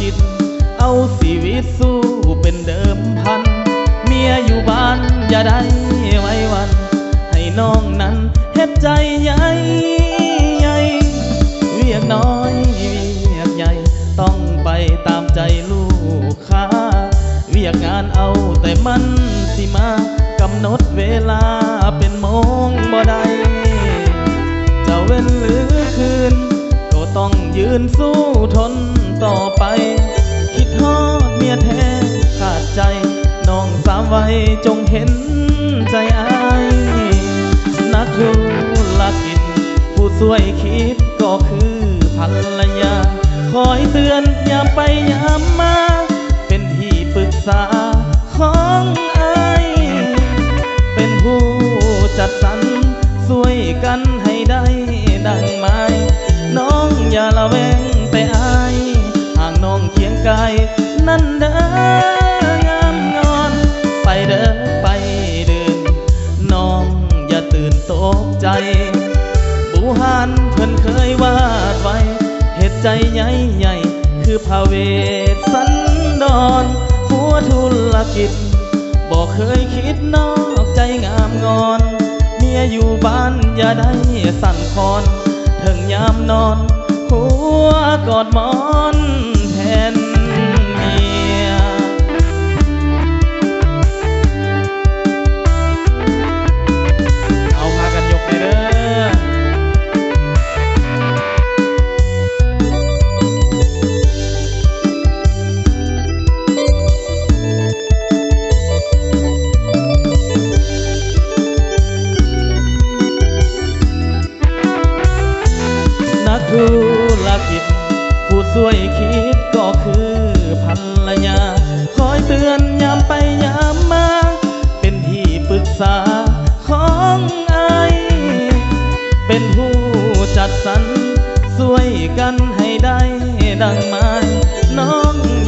กิจ เอาชีวิตสู้เป็นเดิมพัน เมียอยู่บ้านอย่าได้ไว้วัน ให้น้องนั้นเฮ็ดใจใหญ่ใหญ่เวียกน้อยเวียกใหญ่ ต้องไปตามใจลูกค้า เวียกงานเอาแต่มันสิมากำหนดเวลาเป็นโมงบ่ได้จะเว้นหรือคืน ต้องยืนสู้ทนต่อไป คิดทอดเมียแท้ขาดใจ น้องสามวัยจงเห็นใจอายนักธุรกิจ ผู้ช่วยคิดก็คือภรรยา คอยเตือนอย่าไปยามมา เป็นที่ปรึกษาของอายเป็นผู้จัดสรรช่วยกันให้ได้ อย่าละแวงแต่อายห่างน้องเคียงกายนั่นเด้องามงอน ไปเด้อไปเดิน น้องอย่าตื่นตกใจ บูหานเพิ่นเคยวาดไว้เหตุใจใหญ่ใหญ่ๆคือพาเวทสันดอนหัวธุรกิจบอกเคยคิดนอกใจงามงอน เมียอยู่บ้านอย่าได้สั่นคลอนถึงยามนอน หัวกอดมอน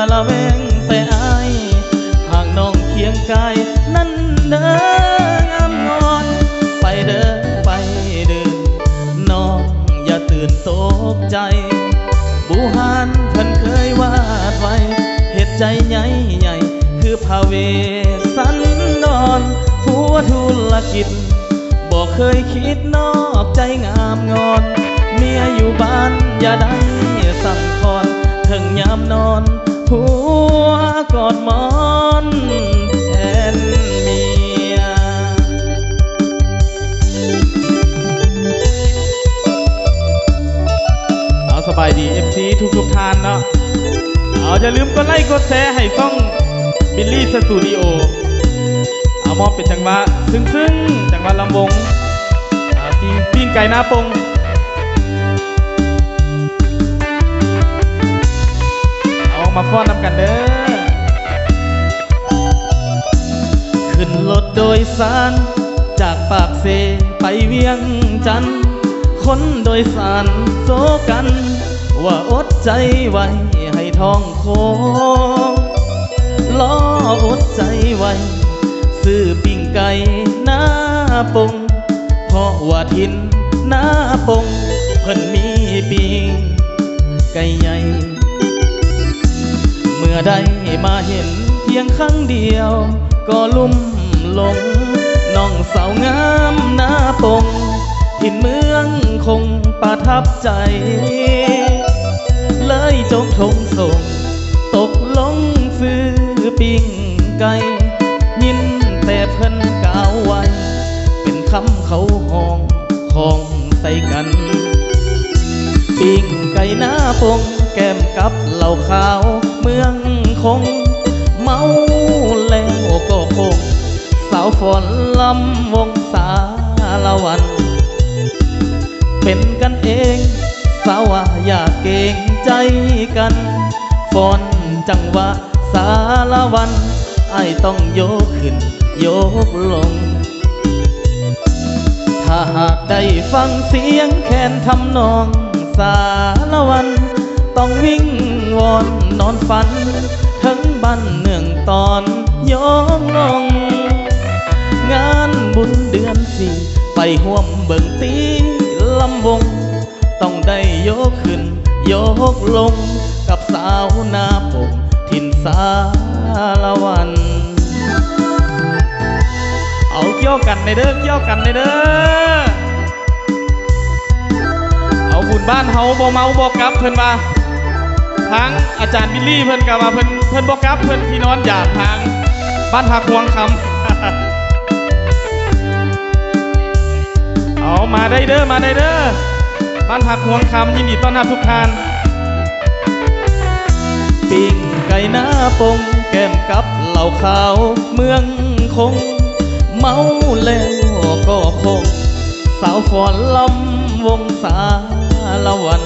อย่าละแวงแต่อายห่างน้องเคียงกาย นั่นเด้องามงอน ไปเด้อไปเด้อน้องอย่าตื่นตกใจ บูหานเพิ่นเคยวาดไว้เหตุใจใหญ่ใหญ่คือพาเวสสันดอนผัวธุรกิจบอกเคยคิดนอกใจงามงอน เมียอยู่บ้านอย่าได้สั่งคอนถึงยามนอน หัวกอดมอนแทนเมีย เอาสบายดี FC ทุกทุกท่านเนาะ เอาอย่าลืมกดไลค์กดแชร์ให้ช่องบิลลี่สตูดิโอ เอามอบเป็นจังหวะซึ้งซึ้งๆจังหวะลำวงอ่าปิ้งปิ้งไก่หน้าปง อามาฟ้อนนำกันเด้อ ขึ้นรถโดยสาร จากปากเซไปเวียงจันทน์คนโดยสารโซกัน ว่าอดใจไว้ให้ท้องโคงล้ออดใจไว้ซื้อปิ้งไก่หน้าปงเพราะว่าทินหน้าปงเพิ่นมีปิ้งไก่ใหญ่ มื่อได้มาเห็นเพียงครั้งเดียว ก็ลุ่มหลงน้องสาวงามหน้าปงถิ่นเมืองคงประทับใจ เลยจงทงส่ง ตกลงซื้อปิ้งไก่ยินแต่เพิ่นกาวไว้ เป็นคำเขาห้องของใส่กัน ปิ้งไก่หน้าปงแก้มกับเหล้าขาวเมืองคง เมาแล้วก็คง สาวฝนลำวงสาละวัน เป็นกันเอง สาวว่าอย่าเกรงใจกันฝนจังหวะสารวัน ไอต้องโยกขึ้น โยกลง ถ้าหากได้ฟังเสียงแคนทำนอง สารวัน ต้องวิ่งวอนนอนฝัน ทั้งบ้านเนื่องตอนยองลง งานบุญเดือนสี่ไปห่วมเบิ่งตีลำวง ต้องได้ยกขึ้น ยกลงกับสาวหน้าปกทินสาละวันเอาเกี่ยวกันในเด้อเกี่ยวกันในเด้อ เอาบุญบ้านเฮาบ่เมาบ่กลับเพิ่นว่าทางอาจารย์บิลลี่เพิ่นก็ว่าเพิ่นเพิ่นบ่กลับเพิ่นพี่นอนอยากทางบ้านพักควงคำเอามาได้เด้อมาได้เด้อบ้านพักควงคำยินดีต้อนรับทุกท่านปิ้งไก่หน้าปงแก้มกับเหล่าขาวเมืองคง เมาแล้วก็คง สาวฟอนลำวงสา ละวัน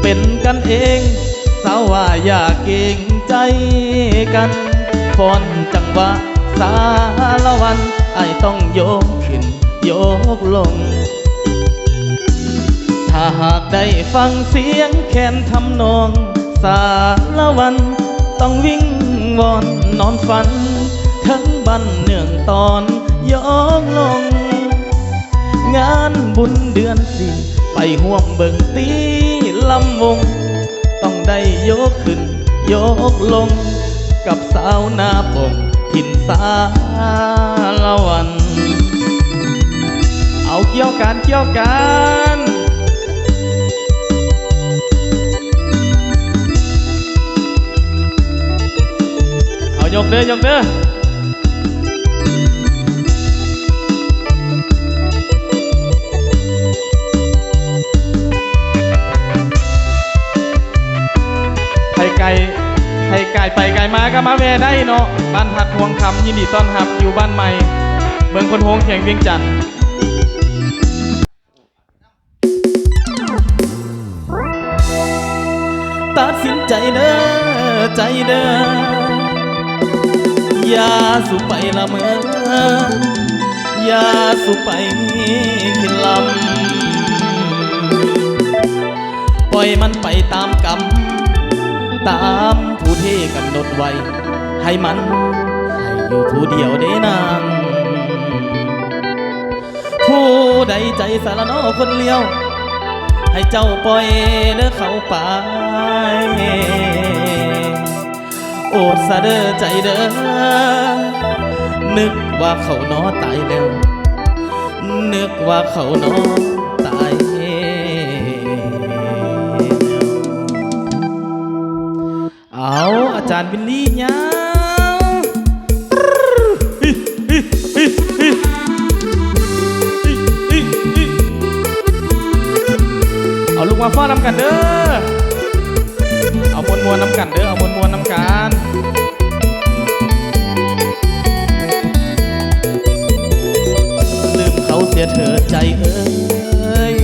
เป็นกันเองสาวว่าอย่าเก่งใจกันฟอนจังหวะสาละวันไอต้องโยกขึ้นโยกลง ถ้าหากได้ฟังเสียงแคนทำนอง สาละวัน ต้องวิ่งวอนนอนฝัน ทั้งบันเนื่องตอนยองลง งานบุญเดือนสี่ ไปห่วมเบิ่งตีลำวง ต้องได้ยกขึ้น ยกลง กับสาวหน้าปงทินสาละวัน เอาเกี่ยวกันเกี่ยวกันเอายกเด้อยกเด้อ ไข่ไก่ไข่ไก่ไปไก่มาก็มาแวได้เนาะบ้านพักพวงคำยินดีต้อนรับอยู่บ้านใหม่เมืองคนโฮงเขียงเวียงจันทน์ตัดสินใจเด้อใจเด้ออย่าสุไปละเมออย่าสุไปคิดลำปล่อยมันไปตามกรรม ตามผู้ที่กำหนดไว้ ให้มัน ให้อยู่ผู้เดียวได้นางผู้ใดใจสารนอคนเลี้ยว ให้เจ้าปล่อยเด้อเขาไป โอดซะเด้อใจเด้อ นึกว่าเขานอตายแล้ว นึกว่าเขานอ เอาอาจารย์บิลลี่ยาวเอาลูกมาฟ้อนำกันเด้อ เอามวนมวนน้ำกันเด้อ เอามวนมวนน้ำกันลืมเขาเสียเถิดใจเอ้ย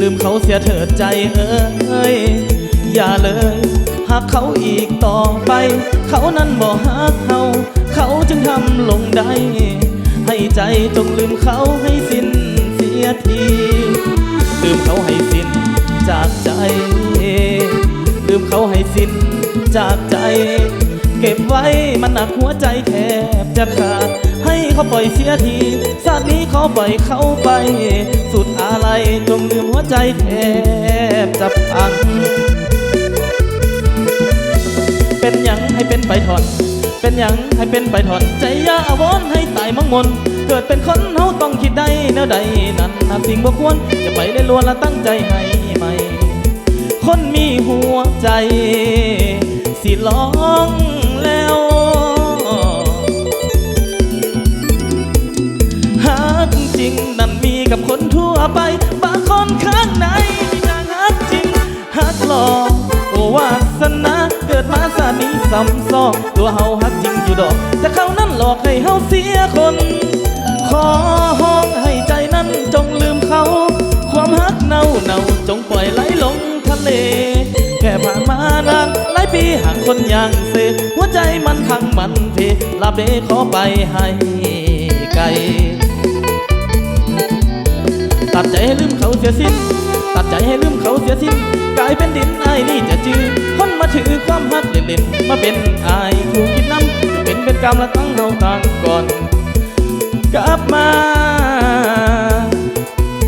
ลืมเขาเสียเถิดใจเอ้ยอย่าเลย หากเขาอีกต่อไป เขานั้นบ่ฮักเขาเขาจึงทำลงได้ ให้ใจจงลืมเขาให้สิ้นเสียที ลืมเขาให้สิ้นจากใจ ลืมเขาให้สิ้นจากใจ เก็บไว้มันหนักหัวใจแทบจะขาดให้เขาปล่อยเสียทีชาตินี้ขอปล่อยเขาไป สุดอะไรจงลืมหัวใจแทบจะพัง ให้เป็นไปถอน เป็นหยังให้เป็นไปถอน ใจยาอาวรณ์ให้ตายมังมน เกิดเป็นคนเฮาต้องคิดได้แนวใดนั้นหากสิ่งบ่ควรจะไปได้ลวนและตั้งใจให้ใหม่ คนมีหัวใจ สิลองแล้วหากจริงนั้นมีกับคนทั่วไป นี้ซ้ำซ้อนตัวเฮาฮักจริงอยู่ดอก แต่เขานั้นหลอกให้เฮาเสียคน ขอห้องให้ใจนั้นจงลืมเขา ความฮักเน่าเน่าจงปล่อยไหลลงทะเล แค่ผ่านมานานหลายปีห่างคนอย่างเซหัวใจมันพังมันเพลาเบขอไปให้ไกลตัดใจให้ลืมเขาเสียสิ้น ตัดใจให้ลืมเขาเสียสิ้นายเป็นดินไอ้ายนี่จะจืดคนมาถือความฮักเล่นเล่นๆมาเป็นอายผู้คิดน้ำเป็นเป็นกรรมละตั้งเฮาต่างก่อน กลับมา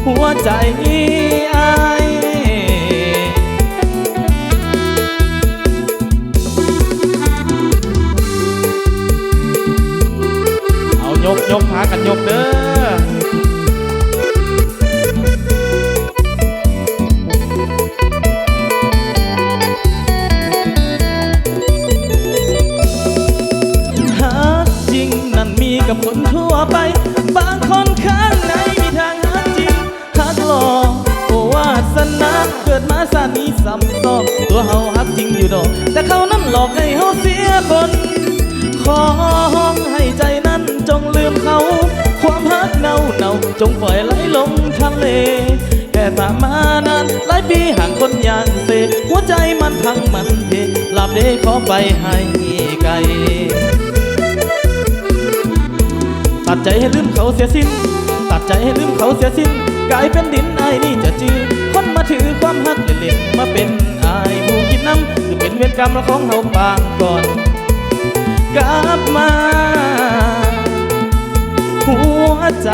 หัวใจอายเอายกยกพากันยกเด้อ ซ้ำซ้อนตัวเฮาหักจริงอยู่ดอก แต่เขานั้นหลอกให้เฮาเสียคน ขอให้ใจนั้นจงลืมเขา ความฮักเน่าเน่าจงปล่อยไหลลงทะเลแค่ผ่านมานานหลายปีห่างคนอย่างเซหัวใจมันพังมันเพหลับเดขอไปให้ไกลตัดใจให้ลืมเขาเสียสิ้น ตัดใจให้ลืมเขาเสียสิ้น กลายเป็นดินไอ้นี่จะ มาเป็นไอ้ายผู้กินน้ำคือเป็นเวรกรรมของเฮาปางก่อน กลับมา หัวใจ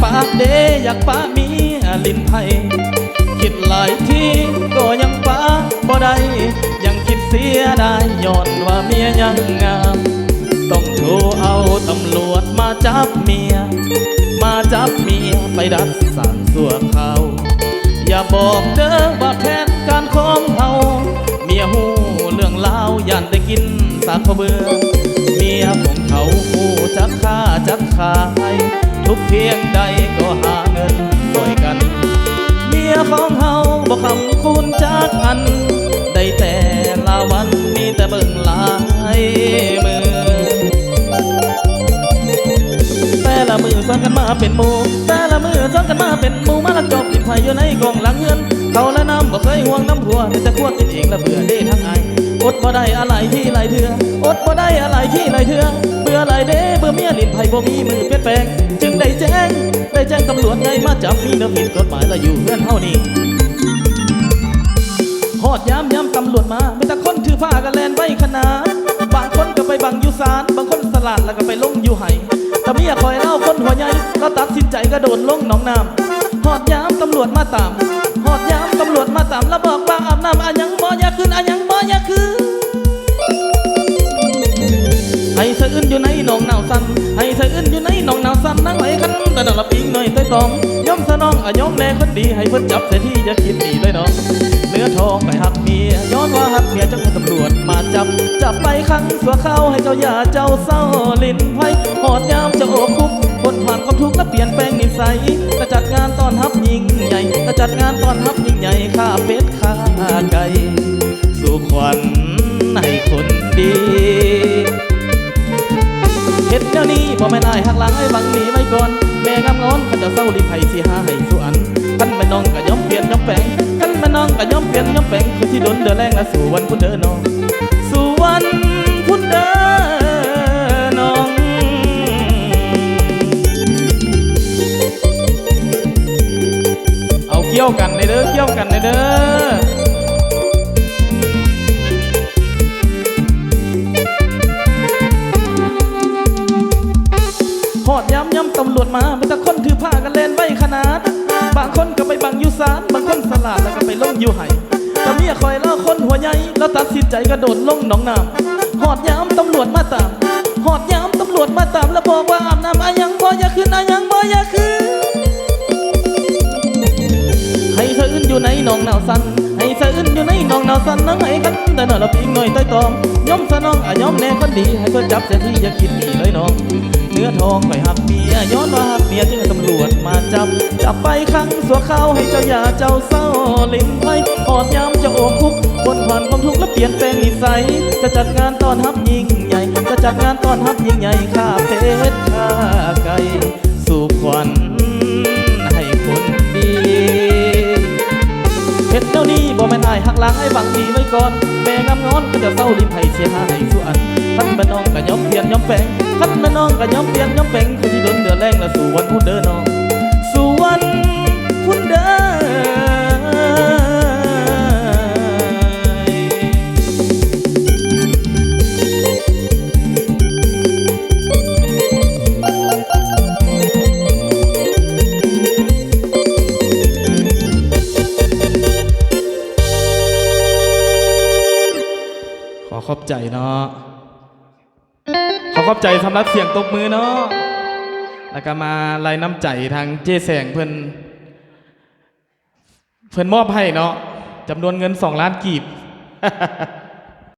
อยากเดอยากปาเมียลิ้นไผ่คิดหลายทีก็ยังปาบ่ได้ยังคิดเสียได้ย้อนว่าเมียยังงาม ต้องโทรเอาตำรวจมาจับเมีย มาจับเมียไปดัดสารสัวเขาอย่าบอกเด้อว่าแผนการของเฮาเมียหูเรื่องราวย่านได้กินสาขเบือเมียของเขาหูจักค่าจักขาย ทุกเพียงใดก็หาเงินต่อยกัน เมียของเฮาบอกคำคุณจากอัน ได้แต่ละวันมีแต่เบิ่งหลายมือ แต่ละมือซ้อนกันมาเป็นหมูแต่ละมือซ้อนกันมาเป็นหมูมาละจบติดไฟอยู่ในกองหลังเงินเขาและน้ำบ่เคยห่วงน้ำผัวแต่จะควงกินเองและเบื่อได้ทั้งไออดบ่ได้อะไรที่ไรเถื่ออดบ่ได้อะไรที่ไรเถื่อเบื่อไรเด้เบื่อเมียลิ้นไผ่บ่มีมือเปลี่ยนแปลง แจ้งได้แจ้งตำรวจไงมาจับมีเนื้อผิดกฎหมายและอยู่เพื่อนเฮานี่หอดยามยามตำรวจมาไม่แต่คนถือผ้ากันแลนไว้ขนาดบางคนก็ไปบังอยู่ศาลบางคนสลัดแล้วก็ไปลงอยู่ไห้แต่เมียคอยเล่าคนหัวใหญ่ก็ตัดสินใจกระโดดลงหนองน้ำหอดยามตำรวจมาตามหอดยามตำรวจมาตามแล้วบอกว่าอาบน้ำอายังบ่อยาคืนอายัง ยใต้ตอมย่อมสนองอะย่อมแลคนดีให้เพิ่นจับเสียที่อย่าคิดหนีเลยน้องเนื้อทองไปหักเมียย้อนว่าหักเมียจังให้ตำรวจมาจับ จับไปขังสัวเข้าให้เจ้าอย่าเจ้าเศร้าลิ้นไพ่หอดยามจะโอบคุกคนผ่านความทุกข์และเปลี่ยนแปลงนิสัยก็จัดงานตอนรับยิ่งใหญ่ก็จัดงานตอนรับยิ่งใหญ่ข้าเป็ดข้าไก่สู่ขวัญให้คนดี เฮ็ดเดี๋ยวนี้บ่แม่นายหักหลังไอ้บังหนีไว้ก่อน แม่งามงอนเขาจะเศร้ารีไผสิหาให้สุอันคันแม่น้องก็ยอมเปลี่ยนยอมแปลงคันแม่น้องก็ยอมเปลี่ยนยอมแปลงคือที่โดนเดือแรงและสู่วันพุ่นเด้อน้อง สู่วันพุ่นเด้อน้องเอาเกี่ยวกันในเด้อเกี่ยวกันในเด้อ ตำรวจมาเป็นต่คนถือผ้ากันเล่นไว้ขนาด บางคนก็ไปบังอยู่ศาลบางคนสลาดแล้วก็ไปลงอยู่ไห้แต่เมียคอยเล่าคนหัวใหญ่แล้วตัดสินใจกระโดดลงหนองน้ำหอดย้ำตำรวจมาตามหอดย้ำตำรวจมาตามแล้วบอกว่าอาบน้ำอายังบ่อย่าคืนอายังบ่อย่าคืนอยู่ในหนองหนาวสันให้สะอื้นอยู่ในหนองหนาวสันนั่งให้กันแต่หน่อยละพิงหน่อยต้อยตองย่อมสนองอะย่อมแน่คนดีให้เพื่อจับเสียทีอย่าคิดหนีเลยน้อง นื้อทองไปหักเมียย้อนว่าหักเมียจึงให้ตำรวจมาจับ จับไปขังสัวเข้าให้เจ้าอย่าเจ้าเศร้าลิ้นไปอดยามจะโอบคุกบนผ่านความทุกข์และเปลี่ยนแปลงนิสัย จะจัดงานตอนรับยิ่งใหญ่ จะจัดงานตอนรับยิ่งใหญ่ข้าเพชรข้าไก่สู่ขวัญให้คนดีเฮ็ดเดี๋ยวนี้บ่แม่นายหักหลังให้บังทีไว้ก่อนแม่งามงอนก็จะเศร้าริมให้เสียหายส่วน คันแม่น้องก็ยอมเปลี่ยนยอมแปลงคันแม่น้องก็ยอมเปลี่ยนยอมแปลงคือที่โดนเดือดแรงและสู่วันคุณเด้อน้องสู่วันคุณเด้อขอขอบใจเนาะ ใจสำหรับเสียงตบมือเนาะแล้วก็มาไล่น้ำใจทางเจ๊แสงเพิ่นเพิ่นมอบให้เนาะจำนวนเงินสองล้านกีบ